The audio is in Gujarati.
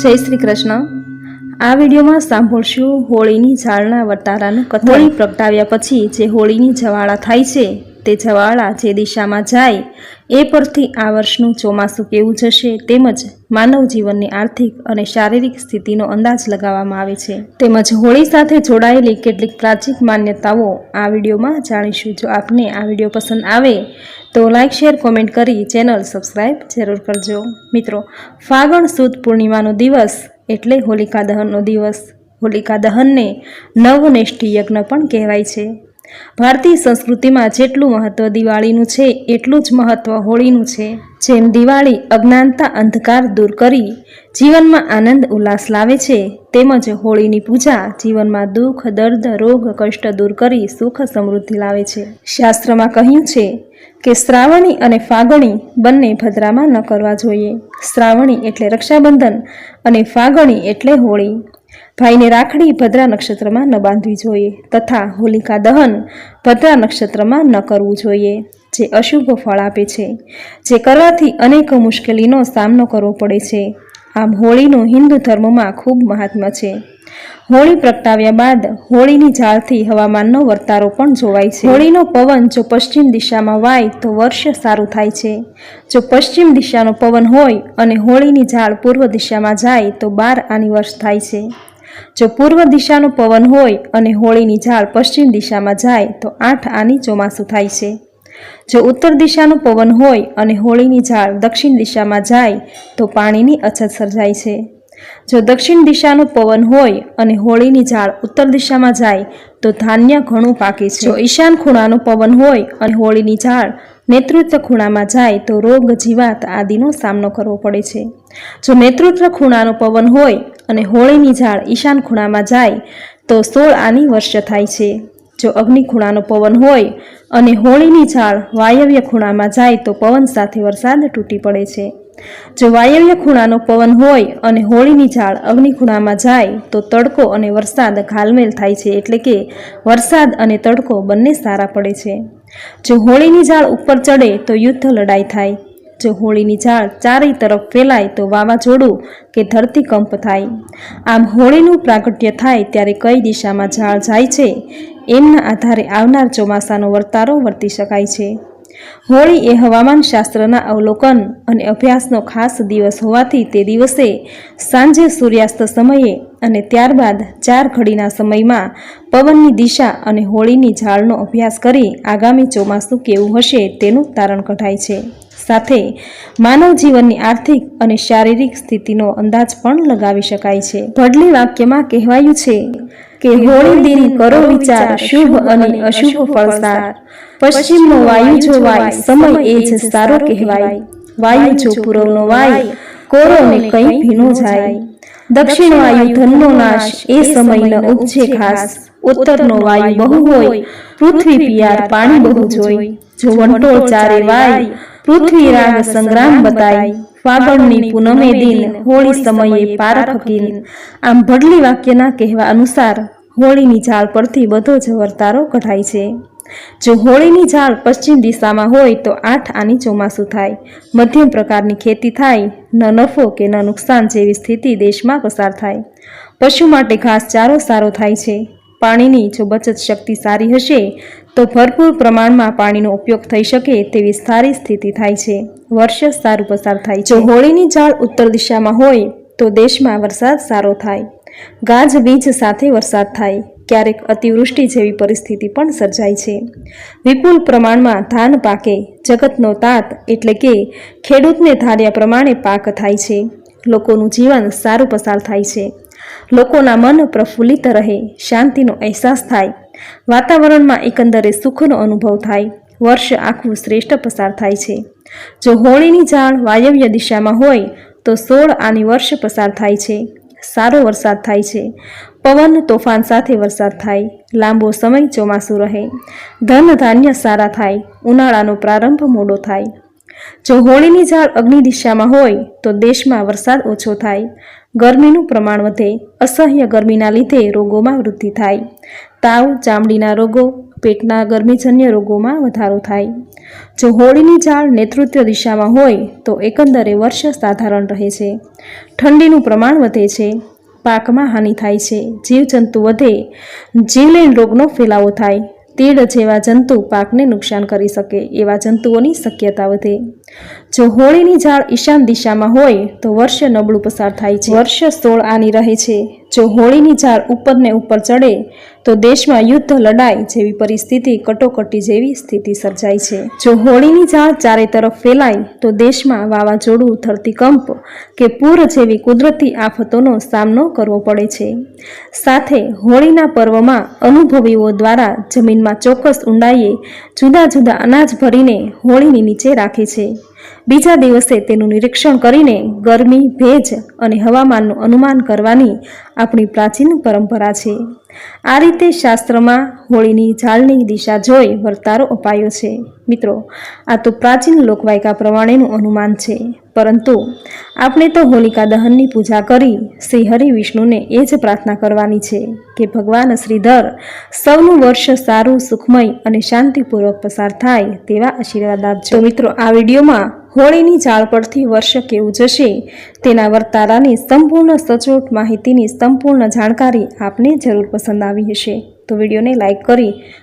જય શ્રી કૃષ્ણ. આ વિડીયોમાં સાંભળશું હોળીની ઝાડના વર્તારાનું કથોળી હોળી પ્રગટાવ્યા પછી જે હોળીની જવાળા થાય છે તે જવાળા જે દિશામાં જાય. એ પરથી આ વર્ષનું ચોમાસું કેવું જશે તેમજ માનવ જીવનની આર્થિક અને શારીરિક સ્થિતિનો અંદાજ લગાવવામાં આવે છે. તેમજ હોળી સાથે જોડાયેલી કેટલીક પ્રાચીન માન્યતાઓ આ વિડીયોમાં જાણીશું. જો આપને આ વીડિયો પસંદ આવે તો લાઇક શેર, કોમેન્ટ કરી ચેનલ સબસ્ક્રાઈબ જરૂર કરજો. મિત્રો, ફાગણ સુદ પૂર્ણિમાનો દિવસ એટલે હોલિકા દહનનો દિવસ. હોલિકા દહનને નવનેષ્ઠી યજ્ઞ પણ કહેવાય છે. ભારતીય સંસ્કૃતિમાં જેટલું મહત્વ દિવાળીનું છે, એટલું જ મહત્વ હોળીનું છે. જેમ દિવાળી અજ્ઞાનતા અંધકાર દૂર કરી, જીવનમાં આનંદ ઉલ્લાસ લાવે છે, તેમજ હોળીની પૂજા જીવનમાં દુઃખ, દર્દ, રોગ, કષ્ટ દૂર કરી સુખ સમૃદ્ધિ લાવે છે. શાસ્ત્રમાં કહ્યું છે કે શ્રાવણી અને ફાગણી બંને ભદ્રામાં ન કરવા જોઈએ. શ્રાવણી એટલે રક્ષાબંધન અને ફાગણી એટલે હોળી. ભાઈને રાખડી ભદ્રા નક્ષત્રમાં ન બાંધવી જોઈએ તથા હોલિકા દહન ભદ્રા નક્ષત્રમાં ન કરવું જોઈએ, જે અશુભ ફળ આપે છે, જે કરવાથી અનેક મુશ્કેલીનો સામનો કરવો પડે છે. આમ હોળીનું હિન્દુ ધર્મમાં ખૂબ મહાત્મ્ય છે. હોળી પ્રગટાવ્યા બાદ હોળીની ઝાળથી હવામાનનો વર્તારો પણ જોવાય છે. હોળીનો પવન જો પશ્ચિમ દિશામાં વાય, તો વર્ષ સારું થાય છે. જો પશ્ચિમ દિશાનો પવન હોય અને હોળીની ઝાળ પૂર્વ દિશામાં જાય, તો બાર આની વર્ષ થાય છે. જો પૂર્વ દિશાનો પવન હોય અને હોળીની ઝાડ પશ્ચિમ દિશામાં જાય, તો આઠ આની ચોમાસું થાય છે. જો ઉત્તર દિશાનો પવન હોય અને હોળીની ઝાડ દક્ષિણ દિશામાં જાય, તો પાણીની અછત સર્જાય છે. જો દક્ષિણ દિશાનો પવન હોય અને હોળીની ઝાડ ઉત્તર દિશામાં જાય, તો ધાન્ય ઘણું પાકે છે. જો ઈશાન ખૂણાનો પવન હોય અને હોળીની ઝાડ નેતૃત્વ ખૂણામાં જાય, તો રોગ, જીવાત આદિનો સામનો કરવો પડે છે. જો નેતૃત્વ ખૂણાનો પવન હોય અને હોળીની ઝાડ ઈશાન ખૂણામાં જાય, તો સોળ આની વર્ષ થાય છે. જો અગ્નિ ખૂણાનો પવન હોય અને હોળીની ઝાડ વાયવ્ય ખૂણામાં જાય, તો પવન સાથે વરસાદ તૂટી પડે છે. જો વાયવ્ય ખૂણાનો પવન હોય અને હોળીની ઝાડ અગ્નિ ખૂણામાં જાય, તો તડકો અને વરસાદ ઘાલમેલ થાય છે એટલે કે વરસાદ અને તડકો બંને સારા પડે છે. જો હોળીની ઝાડ ઉપર ચડે, તો યુદ્ધ લડાઈ થાય. જો હોળીની ઝાડ ચારેય તરફ ફેલાય, તો વાવાઝોડું કે ધરતીકંપ થાય. આમ હોળીનું પ્રાગટ્ય થાય ત્યારે કઈ દિશામાં ઝાડ જાય છે, એમના આધારે આવનાર ચોમાસાનો વર્તારો વર્તી શકાય છે. હોળી એ હવામાન શાસ્ત્રના અવલોકન અને અભ્યાસનો ખાસ દિવસ હોવાથી તે દિવસે સાંજે સૂર્યાસ્ત સમયે અને ત્યારબાદ ચાર ઘડીના સમયમાં પવનની દિશા અને હોળીની ઝાડનો અભ્યાસ કરી આગામી ચોમાસું કેવું હશે તેનું તારણ કઢાય છે. સાથે માનવ જીવનની આર્થિક અને શારીરિક સ્થિતિનો અંદાજ પણ લગાવી શકાય છે. ભડલી વાક્યમાં કહેવાયું છે કે હોળી દિન કરો વિચાર, શુભ અને અશુભ ફળસાર. પશ્ચિમનો વાયુ જો વાય, સમય એ જ સારો કહેવાય. વાયુ જો પૂર્વનો વાય, કોરો ને કંઈ ભીનો જાય. દક્ષિણ વાયુ ધનનો નાશ, એ સમય ન ઉપજે ખાસ. ઉત્તરનો વાયુ બહુ હોય, પૃથ્વી પિયાર પાણી બહુ જોઈ. જો વંટોળ ચારે વાય પૃથ્વી રાગ સંગ્રામ બતાય. ફાગણની પૂનમે દિન હોળી સમયે પારખ કિન આમ ભડલી વાક્યના કહેવા અનુસાર હોળીની ઝાડ પરથી બધો જ વર્તારો કઢાય છે. જો હોળીની ઝાડ પશ્ચિમ દિશામાં હોય તો આઠ આની ચોમાસું થાય. મધ્યમ પ્રકારની ખેતી થાય ન નફો કે ન નુકસાન જેવી સ્થિતિ દેશમાં પસાર થાય. પશુ માટે ઘાસચારો સારો થાય છે. પાણીની જો બચત શક્તિ સારી હશે, તો ભરપૂર પ્રમાણમાં પાણીનો ઉપયોગ થઈ શકે તેવી સારી સ્થિતિ થાય છે. વર્ષ સારું પસાર થાય. જો હોળીની ઝાડ ઉત્તર દિશામાં હોય, તો દેશમાં વરસાદ સારો થાય. ગાજબીજ સાથે વરસાદ થાય. ક્યારેક અતિવૃષ્ટિ જેવી પરિસ્થિતિ પણ સર્જાય છે. વિપુલ પ્રમાણમાં ધાન પાકે. જગતનો તાત એટલે કે ખેડૂતને ધાર્યા પ્રમાણે પાક થાય છે. લોકોનું જીવન સારું પસાર થાય છે. લોકોના મન પ્રફુલ્લિત રહે, શાંતિનો અહેસાસ થાય. વાતાવરણમાં એકંદરે સુખનો અનુભવ થાય. વર્ષ આખું શ્રેષ્ઠ પસાર થાય છે. જો હોળીની ઝાડ વાયવ્ય દિશામાં હોય, તો સોળ આની વર્ષ પસાર થાય છે. સારો વરસાદ થાય છે. પવન તોફાન સાથે વરસાદ થાય. લાંબો સમય ચોમાસું રહે. ધન ધાન્ય સારા થાય. ઉનાળાનો પ્રારંભ મોડો થાય. જો હોળીની ઝાડ અગ્નિ દિશામાં હોય, તો દેશમાં વરસાદ ઓછો થાય. ગરમીનું પ્રમાણ વધે. અસહ્ય ગરમીના લીધે રોગોમાં વૃદ્ધિ થાય. તાવ, ચામડીના રોગો, પેટના ગરમીજન્ય રોગોમાં વધારો થાય. જો હોળીની ઝાડ નેતૃત્વ દિશામાં હોય, તો એકંદરે વર્ષ સાધારણ રહે છે. ઠંડીનું પ્રમાણ વધે છે. પાકમાં હાનિ થાય છે. જીવજંતુ વધે. જીવલેણ રોગનો ફેલાવો થાય. તીડ જેવા જંતુ પાકને નુકસાન કરી શકે એવા જંતુઓની શક્યતા વધે. જો હોળીની ઝાડ ઈશાન દિશામાં હોય, તો વર્ષ નબળું પસાર થાય છે. વર્ષ સોળ આની રહે છે. જો હોળીની ઝાડ ઉપરને ઉપર ચડે, તો દેશમાં યુદ્ધ લડાઈ જેવી પરિસ્થિતિ કટોકટી જેવી સ્થિતિ સર્જાય છે. જો હોળીની ઝાડ ચારે તરફ ફેલાય, તો દેશમાં વાવાઝોડું, ધરતીકંપ કે પૂર જેવી કુદરતી આફતોનો સામનો કરવો પડે છે. સાથે હોળીના પર્વમાં અનુભવીઓ દ્વારા જમીનમાં ચોક્કસ ઊંડાઈએ જુદા જુદા અનાજ ભરીને હોળીની નીચે રાખે છે. બીજા દિવસે તેનું નિરીક્ષણ કરીને ગરમી, ભેજ અને હવામાનનું અનુમાન કરવાની આપણી પ્રાચીન પરંપરા છે. આ રીતે શાસ્ત્રમાં હોળીની ઝાડની દિશા જોઈ વર્તારો અપાયો છે. મિત્રો, આ તો પ્રાચીન લોકવાયકા પ્રમાણેનું અનુમાન છે. પરંતુ આપણે તો હોલિકા દહનની પૂજા કરી શ્રી હરિ વિષ્ણુને એ જ પ્રાર્થના કરવાની છે કે ભગવાન શ્રીધર સૌનું વર્ષ સારું, સુખમય અને શાંતિપૂર્વક પસાર થાય તેવા આશીર્વાદ આપજો. મિત્રો, આ વિડીયોમાં હોળીની ઝાડ પરથી વર્ષ કેવું જશે તેના વર્તારાની સંપૂર્ણ સચોટ માહિતીની સંપૂર્ણ જાણકારી આપને જરૂર પસંદ આવી હશે. તો વિડીયોને લાઇક કરી